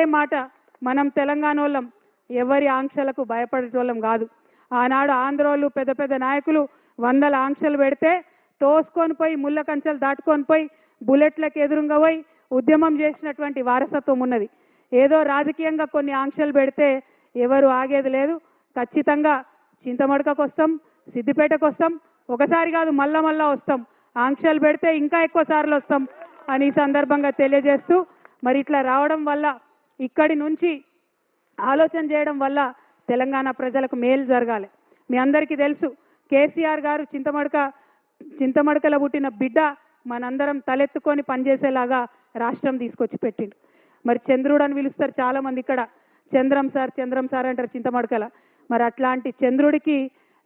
ఒకటే మాట మనం తెలంగాణ వాళ్ళం ఎవరి ఆంక్షలకు భయపడేటోళ్ళం కాదు. ఆనాడు ఆంధ్రోళ్ళు పెద్ద పెద్ద నాయకులు వందల ఆంక్షలు పెడితే తోసుకొని పోయి ముళ్ళ కంచెలు దాటుకొని పోయి బుల్లెట్లకు ఎదురుగా పోయి ఉద్యమం చేసినటువంటి వారసత్వం ఉన్నది. ఏదో రాజకీయంగా కొన్ని ఆంక్షలు పెడితే ఎవరు ఆగేది లేదు. ఖచ్చితంగా చింతమడకకు వస్తాం సిద్దిపేటకు వస్తాం ఒకసారి కాదు మళ్ళా మళ్ళా వస్తాం. ఆంక్షలు పెడితే ఇంకా ఎక్కువ సార్లు వస్తాం అని ఈ సందర్భంగా తెలియజేస్తూ మరి ఇట్లా రావడం వల్ల ఇక్కడి నుంచి ఆలోచన చేయడం వల్ల తెలంగాణ ప్రజలకు మేలు జరగాలి. మీ అందరికీ తెలుసు కేసీఆర్ గారు చింతమడక చింతమడకలో పుట్టిన బిడ్డ మనందరం తలెత్తుకొని పనిచేసేలాగా రాష్ట్రం తీసుకొచ్చి పెట్టిండు. మరి చంద్రుడు అని పిలుస్తారు చాలా మంది ఇక్కడ. చంద్రం సార్ చంద్రం సార్ అంటారు చింతమడకల. మరి అట్లాంటి చంద్రుడికి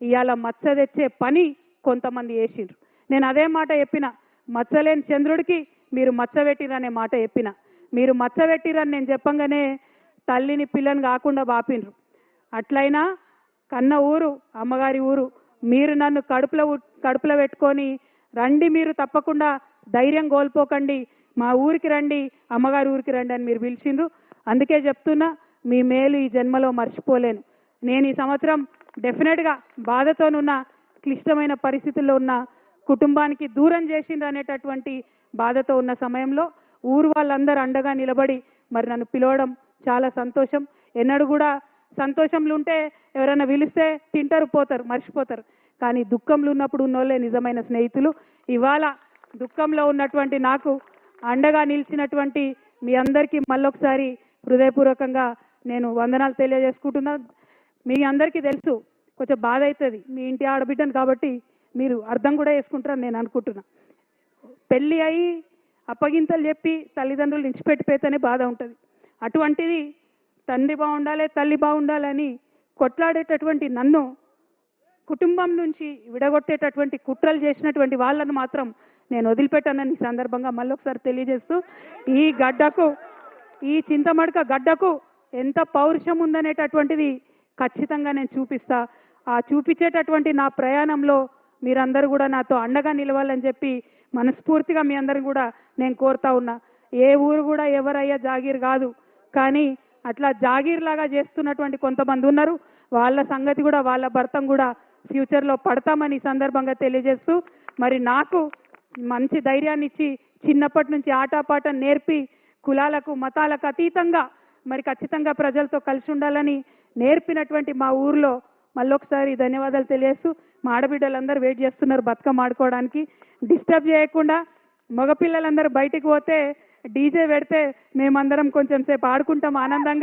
ఇవాళ మచ్చ తెచ్చే పని కొంతమంది వేసిండ్రు నేను అదే మాట చెప్పిన మచ్చలేని చంద్రుడికి మీరు మచ్చ పెట్టిరనే మాట చెప్పిన. మీరు మచ్చబెట్టిరని నేను చెప్పంగానే తల్లిని పిల్లని కాకుండా బాపినరు అట్లయినా కన్న ఊరు అమ్మగారి ఊరు మీరు నన్ను కడుపులో కడుపులో పెట్టుకొని రండి మీరు తప్పకుండా ధైర్యం కోల్పోకండి. మా ఊరికి రండి అమ్మగారి ఊరికి రండి అని మీరు పిలిచిండ్రు. అందుకే చెప్తున్నా మీ మేలు ఈ జన్మలో మర్చిపోలేను. నేను ఈ సంవత్సరం డెఫినెట్గా బాధతోనున్న క్లిష్టమైన పరిస్థితుల్లో ఉన్న కుటుంబానికి దూరం చేసిండ్రు అనేటటువంటి బాధతో ఉన్న సమయంలో ఊరు వాళ్ళందరూ అండగా నిలబడి మరి నన్ను పిలవడం చాలా సంతోషం. ఎన్నడూ కూడా సంతోషంలో ఉంటే ఎవరైనా పిలిస్తే తింటారు పోతారు మర్చిపోతారు. కానీ దుఃఖంలో ఉన్నప్పుడు ఉన్నోళ్ళే నిజమైన స్నేహితులు. ఇవాళ దుఃఖంలో ఉన్నటువంటి నాకు అండగా నిలిచినటువంటి మీ అందరికీ మళ్ళొకసారి హృదయపూర్వకంగా నేను వందనాలు తెలియజేసుకుంటున్నా. మీ అందరికీ తెలుసు కొంచెం బాధ అవుతుంది మీ ఇంటి ఆడబిడ్డను కాబట్టి మీరు అర్థం కూడా చేసుకుంటారని నేను అనుకుంటున్నా. పెళ్ళి అయి అప్పగింతలు చెప్పి తల్లిదండ్రులు ఇచ్చిపెట్టిపోతేనే బాధ ఉంటుంది. అటువంటిది తండ్రి బాగుండాలి తల్లి బాగుండాలని కొట్లాడేటటువంటి నన్ను కుటుంబం నుంచి విడగొట్టేటటువంటి కుట్రలు చేసినటువంటి వాళ్ళను మాత్రం నేను వదిలిపెట్టానని ఈ సందర్భంగా మళ్ళొకసారి తెలియజేస్తూ ఈ గడ్డకు ఈ చింతమడక గడ్డకు ఎంత పౌరుషం ఉందనేటటువంటిది ఖచ్చితంగా నేను చూపిస్తా. ఆ చూపించేటటువంటి నా ప్రయాణంలో మీరందరూ కూడా నాతో అండగా నిలవాలని చెప్పి మనస్ఫూర్తిగా మీ అందరిని కూడా నేను కోరుతా ఉన్నా. ఏ ఊరు కూడా ఎవరయ్యా జాగీర్ కాదు. కానీ అట్లా జాగీర్ లాగా చేస్తున్నటువంటి కొంతమంది ఉన్నారు. వాళ్ళ సంగతి కూడా వాళ్ళ భర్తం కూడా ఫ్యూచర్లో పడతామని ఈ సందర్భంగా తెలియజేస్తూ మరి నాకు మంచి ధైర్యాన్ని ఇచ్చి చిన్నప్పటి నుంచి ఆటపాట నేర్పి కులాలకు మతాలకు అతీతంగా మరి ఖచ్చితంగా ప్రజలతో కలిసి ఉండాలని నేర్పినటువంటి మా ఊర్లో మళ్ళొకసారి ధన్యవాదాలు తెలియజేస్తూ మా ఆడబిడ్డలందరూ వెయిట్ చేస్తున్నారు బతుకమ్మ ఆడుకోవడానికి. డిస్టర్బ్ చేయకుండా మగపిల్లలందరూ బయటికి పోతే డీజే పెడితే మేమందరం కొంచెం సేపు ఆడుకుంటాం ఆనందంగా.